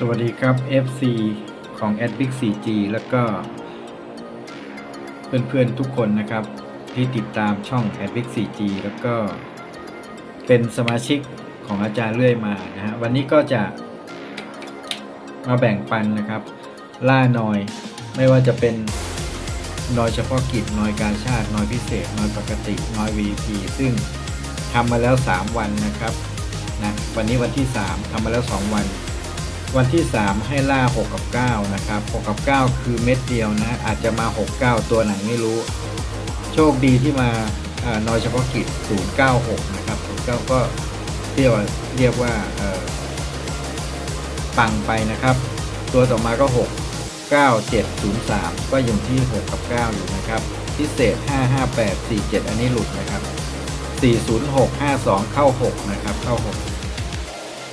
สวัสดีครับ FC ของ a d b i c 4G แล้วก็ เพื่อนๆทุกคนนะครับ ที่ติดตามช่อง a d b i c 4G แล้วก็เป็นสมาชิกของอาจารย์เรื่อยมานะฮะวันนี้ก็จะมาแบ่งปันนะครับ ล่านอยไม่ว่าจะเป็นนอยเฉพาะกิจนอยการชาตินอยพิเศษนอยปกตินอย VP ซึ่งทำมาแล้ว 3 วันนะครับนะวันนี้วันที่ 3ทำมาแล้ว 2 วัน วันที่ 3 ให้ล่า 6 กับ 9 นะครับ 6 กับ 9 คือเม็ดเดียวนะ อาจจะมา 6 9 ตัวไหนไม่รู้ โชคดีที่มาอนอยเฉพาะกิจ 096 นะครับ09ก็เรียกว่าเรียกว่าปังไปนะครับ ตัวต่อมาก็ 6 9703 ก็อยู่ที่ 6 กับ 9 อยู่นะครับ พิเศษ 558 47 อันนี้หลุดนะครับ 406 52 เข้า 6 นะครับ เข้า 6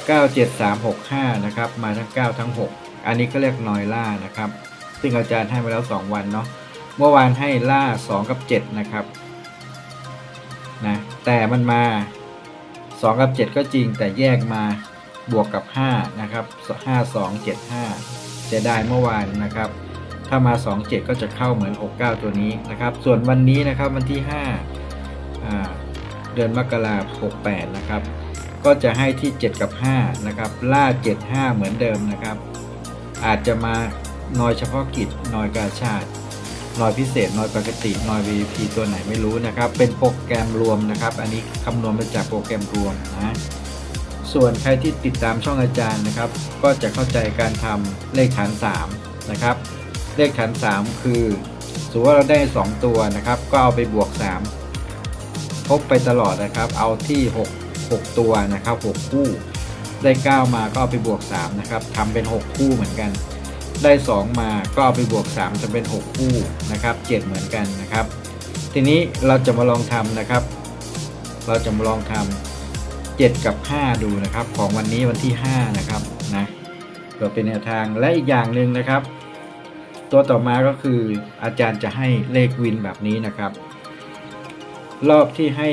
97365 นะครับ มาทั้ง 9 ทั้ง 6 อันนี้ก็เรียกนอยล่านะครับ ซึ่งอาจารย์ให้มาแล้ว 2 วันเนาะ เมื่อวานให้ล่า 2 กับ 7 นะครับ นะ แต่มันมา 2 กับ 7 ก็จริง แต่แยกมาบวกกับ 5 นะครับ 5 2 7 5 จะได้เมื่อวานนะครับ ถ้ามา 2 7 ก็จะเข้าเหมือน 6 9 ตัวนี้นะครับ ส่วนวันนี้นะครับวันที่ 5 เดือนมกราคม68 นะครับ ก็จะให้ที่ 7 กับ5นะครับล่า 7 5 เหมือนเดิมนะครับ อาจจะมานอยเฉพาะกิจนอยกาชาตินอยพิเศษนอยปกตินอย VP ตัวไหนไม่รู้นะครับ เป็นโปรแกรมรวมนะครับ อันนี้คำนวณมาจากโปรแกรมรวมนะส่วนใครที่ติดตามช่องอาจารย์นะครับ ก็จะเข้าใจการทำเลขฐาน3นะครับเลขฐาน 3 คือสมมติว่าเราได้ 2 ตัวนะครับ ก็เอาไปบวก 3 พบไปตลอดนะครับ เอาที่ 6 6 ตัวนะครับ 6 คู่ ได้ 9 มาก็เอาไปบวก 3 นะครับทำเป็น 6 คู่เหมือนกัน ได้ 2 มาก็เอาไปบวก 3 จะเป็น 6 คู่นะครับ 7 เหมือนกันนะครับ ทีนี้เราจะมาลองทำนะครับ เราจะมาลองทำ7กับ 5 ดูนะครับ ของวันนี้วันที่ 5 นะครับนะเพื่อเป็นแนวทางและอีกอย่างหนึ่งนะครับ ตัวต่อมาก็คืออาจารย์จะให้เลขวินแบบนี้นะครับ รอบที่ให้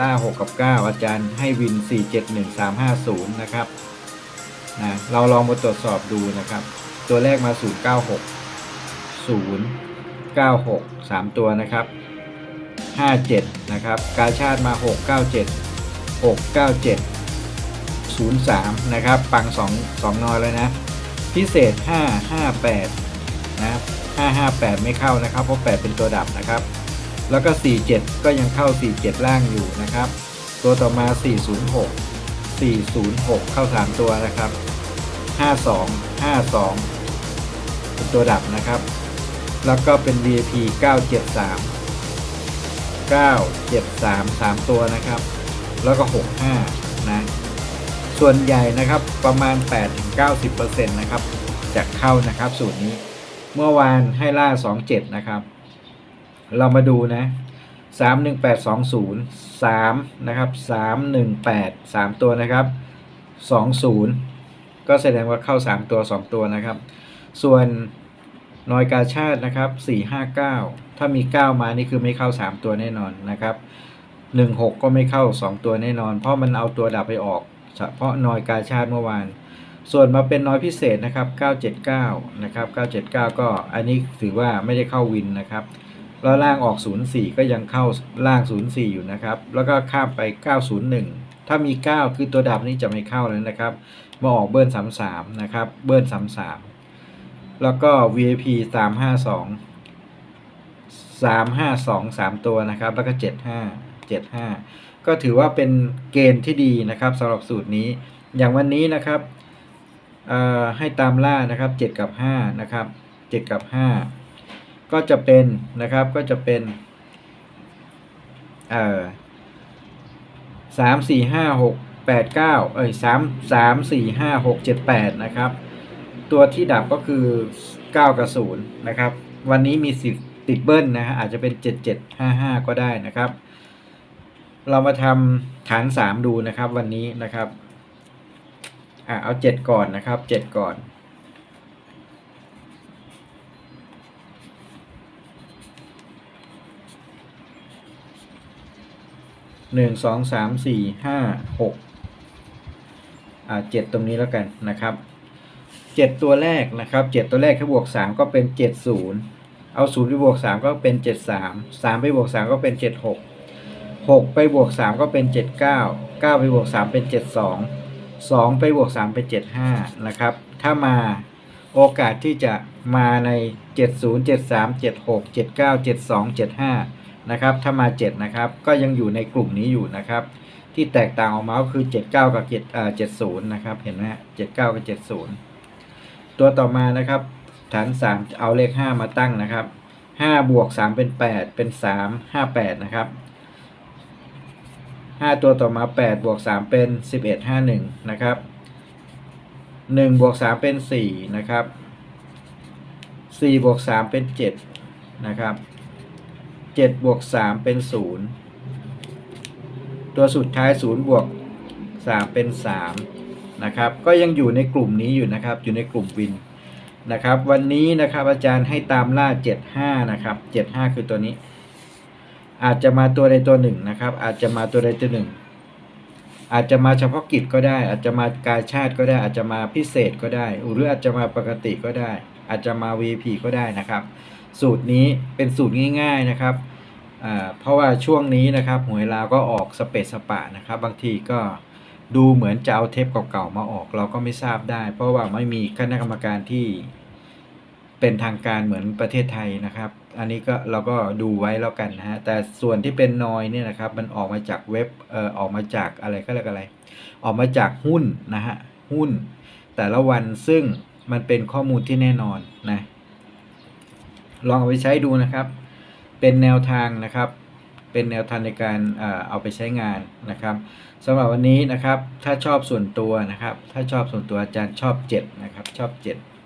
ล่า 6 กับ 9 อาจารย์ให้วิน 471350 นะครับนะเราลองมาตรวจสอบดูนะครับ ตัวแรกมา 096 096 3 ตัวนะครับ 57 นะครับ กาชาติมา 697 697 03 นะครับ ปัง 2 2นอยเลยนะ พิเศษ 558 นะ558 ไม่เข้านะครับ เพราะ 8 เป็นตัวดับนะครับ แล้วก็ 47 ก็ยังเข้า 47 ล่างอยู่นะครับ ตัวต่อมา 406 406 เข้า 3 ตัวนะครับ 52 52 เป็นตัวดับนะครับ แล้วก็เป็น VIP 973 973 3 ตัวนะครับ แล้วก็ 65 นะ ส่วนใหญ่นะครับประมาณ 8-90%นะครับจะเข้านะครับสูตรนี้ เมื่อวานให้ล่า 27 นะครับ เรามาดูนะ31820 3นะครับ318 3ตัวนะครับ20ก็แสดงว่าเข้า3ตัว2ตัวนะครับ ส่วนนอยกาชาตินะครับ459ถ้ามี9มานี่คือไม่เข้า3ตัวแน่นอนนะครับ16ก็ไม่เข้า2ตัวแน่นอน เพราะมันเอาตัวดับไปออก เฉพาะนอยกาชาติเมื่อวาน ส่วนมาเป็นน้อยพิเศษนะครับ 979 นะครับ 979 ก็อันนี้ถือว่าไม่ได้เข้าวินนะครับ แล้วล่างออก 04 ก็ยังเข้าล่าง 04 อยู่นะครับ แล้วก็ข้ามไป 901 ถ้ามี 9 คือตัวดับนี่จะไม่เข้าแล้วนะครับ มาออกเบิร์น33 นะครับ เบิร์น33 แล้วก็ VIP 352 352 3 ตัวนะครับ แล้วก็ 75 75 ก็ถือว่าเป็นเกณฑ์ที่ดีนะครับสำหรับสูตรนี้ อย่างวันนี้นะครับให้ตามล่านะครับ 7 กับ 5 นะครับ 7 กับ 5 ก็จะเป็นนะครับก็จะเป็นเอ่อสามสี่ห้าหกแปดเก้าเอ้ยสามสามสี่ห้าหกเจ็ดแปดนะครับ ตัวที่ดับก็คือเก้ากับศูนย์นะครับ วันนี้มีสิทธิ์ติดเบิ้ลนะฮะอาจจะเป็นเจ็ดเจ็ดห้าห้าก็ได้นะครับ เรามาทำฐานสามดูนะครับวันนี้นะครับอะเอาเจ็ดก่อนนะครับเจ็ดก่อน หนึ่งสองสามสี่ห้าหกอ่าเจ็ดตรงนี้แล้วกันนะครับเจ็ดตัวแรกนะครับเจ็ดตัวแรกถ้าบวกสามก็เป็นเจ็ดศูนย์เอาศูนย์ไปบวกสามก็เป็นเจ็ดสามสามไปบวกสามก็เป็นเจ็ดหกหกไปบวกสามก็เป็นเจ็ดเก้าเก้าไปบวกสามเป็นเจ็ดสองสองไปบวกสามเป็นเจ็ดห้านะครับ ถ้ามาโอกาสที่จะมาในเจ็ดศูนย์เจ็ดสามเจ็ดหกเจ็ดเก้าเจ็ดสองเจ็ดห้า นะครับ ถ้ามาเจ็ดนะครับ ก็ยังอยู่ในกลุ่มนี้อยู่นะครับ ที่แตกต่างออกมาก็คือ 79 กับ7เอ่อ70 นะครับ เห็นไหมฮะ79กับ 70 ตัวต่อมานะครับ ฐาน 3 เอาเลข 5 มาตั้งนะครับ 5 บวก 3 เป็น 8 เป็น 3 58 นะครับ 5 ตัวต่อมา 8 บวก 3 เป็น 11 51 นะครับ 1 บวก 3 เป็น 4 นะครับ 4 บวก 3 เป็น 7 นะครับ 7บวก3เป็น 0 ตัวสุดท้าย 0 บวก 3 เป็น 3 นะครับ ก็ยังอยู่ในกลุ่มนี้อยู่นะครับ อยู่ในกลุ่มวินนะครับ วันนี้นะครับอาจารย์ให้ตามล่า 75 นะครับ 75 คือตัวนี้ อาจจะมาตัวใดตัวหนึ่งนะครับ อาจจะมาตัวใดตัวหนึ่ง อาจจะมาเฉพาะกิจก็ได้ อาจจะมากาชาติก็ได้ อาจจะมาพิเศษก็ได้ หรืออาจจะมาปกติก็ได้ อาจจะมา VP ก็ได้นะครับสูตรนี้เป็นสูตรง่าย ๆนะครับ เพราะว่าช่วงนี้นะครับหวยลาวก็ออกสเปซสปะนะครับ บางทีก็ดูเหมือนจะเอาเทปเก่าๆมาออกเราก็ไม่ทราบได้ เพราะว่าไม่มีคณะกรรมการที่เป็นทางการเหมือนประเทศไทยนะครับ อันนี้ก็เราก็ดูไว้แล้วกันนะฮะแต่ส่วนที่เป็นนอยเนี่ยนะครับ มันออกมาจากเว็บเอ่อออกมาจากอะไรก็เรียกอะไร ออกมาจากหุ้นนะฮะหุ้น แต่ละวันซึ่งมันเป็นข้อมูลที่แน่นอนนะลองเอาไปใช้ดูนะครับ เป็นแนวทางนะครับ เป็นแนวทางในการเอาไปใช้งานนะครับสำหรับวันนี้นะครับถ้าชอบส่วนตัวนะครับ ถ้าชอบส่วนตัวอาจารย์ชอบ7นะครับชอบ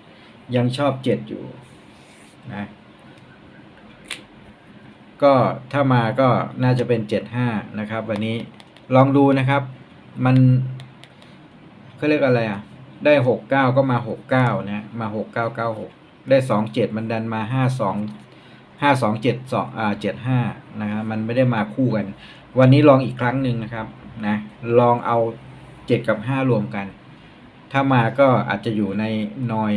7 ยังชอบ 7 อยู่นะก็ถ้ามาก็น่าจะเป็น 75 นะครับ วันนี้ลองดูนะครับ มันเขาเรียกอะไรอะได้ 69 ก็มา 69 นะ มา 6996 ได้ 27 มันดันมา 52 ห้าสองเจ็ดสองอ่าเจ็ดห้านะครับมันไม่ได้มาคู่กัน วันนี้ลองอีกครั้งหนึ่งนะครับนะลองเอาเจ็ดกับห้ารวมกัน ถ้ามาก็อาจจะอยู่ในนอย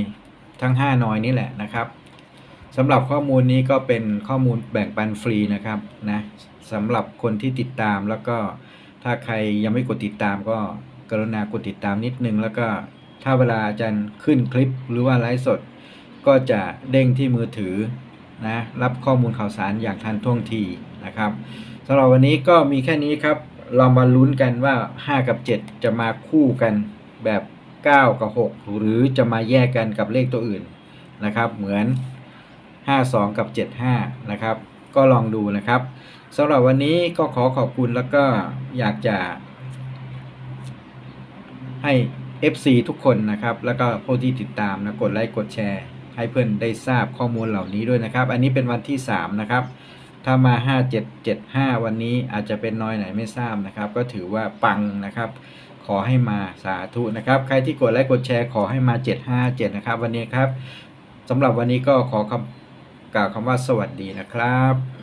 ทั้งห้านอยนี่แหละนะครับสำหรับข้อมูลนี้ก็เป็นข้อมูลแบ่งปันฟรีนะครับนะสำหรับคนที่ติดตามแล้วก็ถ้าใครยังไม่กดติดตามก็กรุณากดติดตามนิดนึง แล้วก็ถ้าเวลาอาจารย์ขึ้นคลิปหรือว่าไลฟ์สด ก็จะเด้งที่มือถือ นะรับข้อมูลข่าวสารอย่างทันท่วงทีนะครับสำหรับวันนี้ก็มีแค่นี้ครับลองมาลุ้นกันว่า 5 กับ 7 จะมาคู่กันแบบ 9 กับ 6 หรือจะมาแยกกันกับเลขตัวอื่นนะครับ เหมือน 52 กับ 75 นะครับ ก็ลองดูนะครับสำหรับวันนี้ก็ขอขอบคุณแล้วก็อยากจะ ให้ FC ทุกคนนะครับ แล้วก็ผู้ที่ติดตามนะกดไลค์กดแชร์ ให้เพื่อนได้ทราบข้อมูลเหล่านี้ด้วยนะครับ อันนี้เป็นวันที่ 3 นะครับ ถ้ามา 5775 วันนี้อาจจะเป็นน้อยไหนไม่ทราบนะครับ ก็ถือว่าปังนะครับ ขอให้มาสาธุนะครับ ใครที่กดไลค์กดแชร์ขอให้มา 757 นะครับ วันนี้ครับสำหรับวันนี้ก็ขอคำกล่าวคำว่าสวัสดีนะครับ